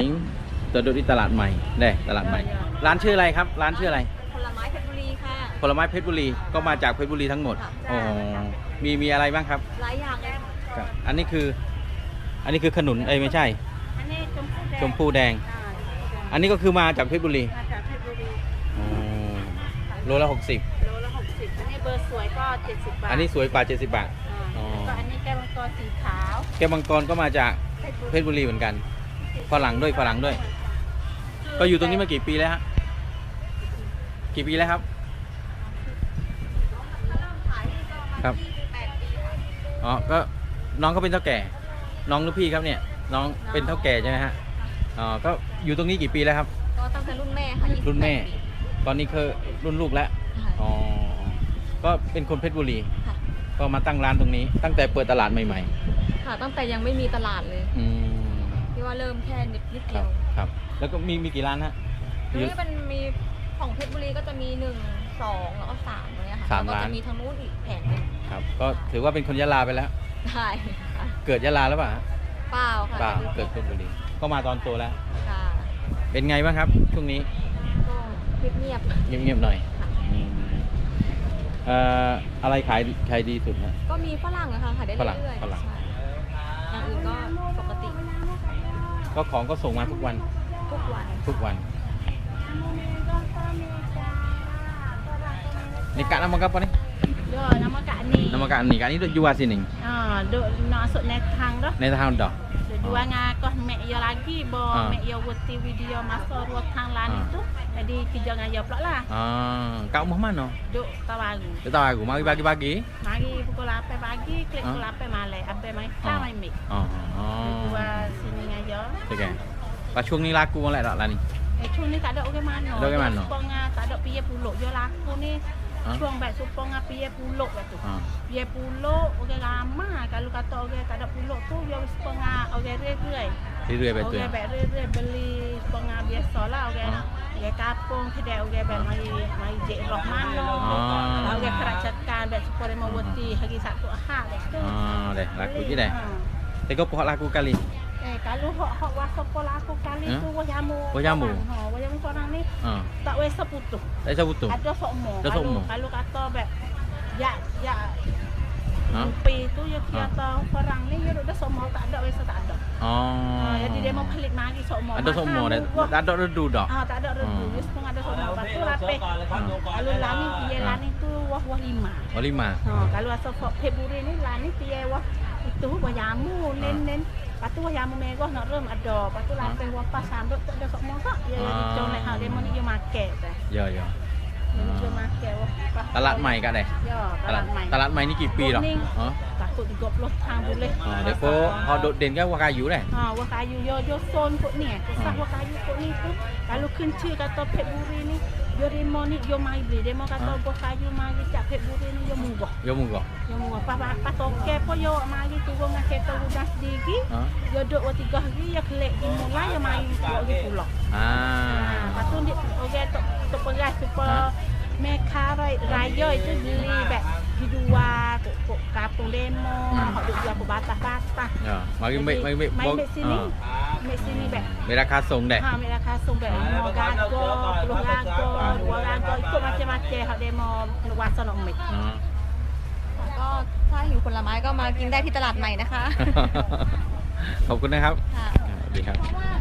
นี้จะดูที่ตลาดใหม่ได้ตลาดใหม่ ร้านชื่ออะไรครับ ร้านชื่ออะไรผลไม้เพชรบุรีค่ะผลไม้เพชรบุรี ก็มา จากเพชรบุรีทั้งหมดอ๋อมีมีอะไรบ้าง ครับหลายอย่างเลยครับอันนี้คืออันนี้คือขนุนเอ้ยไม่ใช่ อันนี้ชมพู่แดงชมพูแดง อันนี้ก็คือมาจากเพชรบุรีมาจากเพชรบุรีอโลละหกสิบโลละหกสิบอันนี้เบอร์สวยก็เจ็ดสิบบาทอันนี้สวยกว่าเจ็ดสิบบาทอ๋อแล้วอันนี้แก้วมังกรสีขาวแกวมังกรก็มาจากเพชรบุรีเหมือนกันฝรั่งด้วยฝรั่งด้วย ก็อยู่ตรงนี้มากี่ปีแล้วฮะ กี่ปีแล้วครับ ครับ อ๋อ ก็น้องเขาเป็นเท่าแก่ น้องหรือพี่ครับเนี่ย น้องเป็นเท่าแก่ใช่ไหมฮะ อ๋อ ก็อยู่ตรงนี้กี่ปีแล้วครับ ก็ตั้งแต่รุ่นแม่ค่ะรุ่นแม่ ตอนนี้คือรุ่นลูกแล้ว อ๋อ ก็เป็นคนเพชรบุรี ก็มาตั้งร้านตรงนี้ตั้งแต่เปิดตลาดใหม่ ๆ ค่ะ ตั้งแต่ยังไม่มีตลาดเลยอืที่ว่าเริ่มแค่นิดนิดเดียวครับ แล้วก็มีมีกี่ร้านฮะมีนี่มันมีของเพชรบุรีก็จะมีหนึ่งสองแล้วก็สามเนี้ยค่ะสามแล้วก็ร้านจะมีทางนู้นอีกแผงนึงครับ ก็ถือว่าเป็นคนยะลาไปแล้วใช่เกิดยะลาแล้วปล่าฮะเปล่าค่ะเปล่าเกิดเพชรบุรี ก็มาตอนโตแล้ว เป็นไงบ้างครับช่วงนี้ ก็เงียบเงียบเหน่อยค่อยอ่ออะไรขายขายดีสุดฮะ ก็มีฝรั่งอะค่ะขายได้ฝรั่งเรื่อยๆฝรั่งรั่อย่างอื่นก็ปกติก็ของก็ส่งมาทุกวันทุกวันทุกวันนี่ kak nama apa nih Yo, nama Kak Ni. nama kak ni kak ni duk jual sini Ah, duk nak masuk netang dah. ni tahun dah Duk jual dengan kos mek yo lagi, bo Ah. mek yo wuti video masuk ruang lan Ah. itu. Jadi kerja dengan yo pula lah. ah kak rumah mana Duk tawaru. dia tahu aku mari pagi-pagi Mari pukul apa pagi, klik pukul apa malam, apa main ah. sama main Oh. Ah, ah. Dua sini aja. Oke. Pas chung ni laku mana tak lah ni? Eh chung ni tak ada mana. Tak ada mana. Supong tak ada piye puluk laku ni. Cuang baik supong ah piye puluk tu. Piye puluk ramah kalau kata oke tak ada puluk tu dia supong orang rere. Eh. Rere betul. Ya? rere beli supong biasalah orang ha? orang kapung, kedai oke baik mari mari jek roh mana. oke kerajaan kan, baik pada mau di hari Sabtu Ahad deh. Ah, deh laku je deh. Ah. Tengok pohon laku kali. Eh, kalau hok hok wasap pohon laku kali tu wah jamu. Wah jamu. Ha, wah jamu ni. Ha. Ah. Tak wes putus. Tak wes putus. Ada sokmo. Ada sokmo. Kalau kata bek ya ya Ha? Pi tu ya kata orang ni ya dah semua tak ada wes tak ada. Oh. Ah. Ha, jadi dia mau pelit mari semua. Ada semua dah. Tak ada redu dah. Ha, tak ada redu. Wes pun ada semua. Lepas rapi. Kalau lani dia ya, lani tu wah wah lima. Oh lima. Oh, kalau asal Februari ni lah ni dia wah itu wah jamu nen nen. Lepas tu wah jamu mewah nak rum ada. Lepas tu lantai wah pas sambut tak ada sok mosok. Ya, dicolek hal demo ni dia market. Ya, ya. ตลาดใหม่กันเลยย่อตลาดใหม่ตลาดใหม่นี่กี่ปีหรออ๋ตะกดกบรถทางบุเลยอ๋อเดี๋ยวโอโดดเด่นก็วากาอยู่เลยอ๋อวากาอยู่โยโยโซนพวกเนี่ยสักวากาอยู่พวกนี้ปุ๊บกาลุกขึ้นชื่อกันตัวเพชรบุรีนี่โยเรมอนี่โยมาอีบลีเดมอกันตัววากาอยู่มาจากเพชรบุรีนี่โยมุงบ่โยมุงบ่โยมุงบ่ปะปะปะตวแกพอโยมาอี่ตัวงาแกตัวดัสดีกี้โยโดวัติกะกี้ยากเล็กอิมูไลยมาอยู่ตกี้ยุ่กูหรอกอ่าปะตุ้นดกโอเคตัวตัเป็นไงซุปเปอร์แม่ค้ารายรายย่อยที่มีแบบฮิดูวากโกกาโปเลนโมเขาดูยากบาตาบาตา่ไม่ไม่ไม่ไม่ไม่ไม่ม่ไมม่ไม่่ไมม่ไม่ม่ไม่ไม่ไม่ไม่ไม่ไม่ไม่ไม่ไม่ไม่ไมม่ไม่ไม่ไม่ไม่ไม่ไม่ไม่ไมม่ไม่ไม่ไม่ไมม่ไม่ไม่ไม่ไม่ไถ้าหิวผลไม้ก็มากินได้ที่ตลาดใหม่นะคะ ขอบคุณนะครับม่ไม่าสวัสดีครับ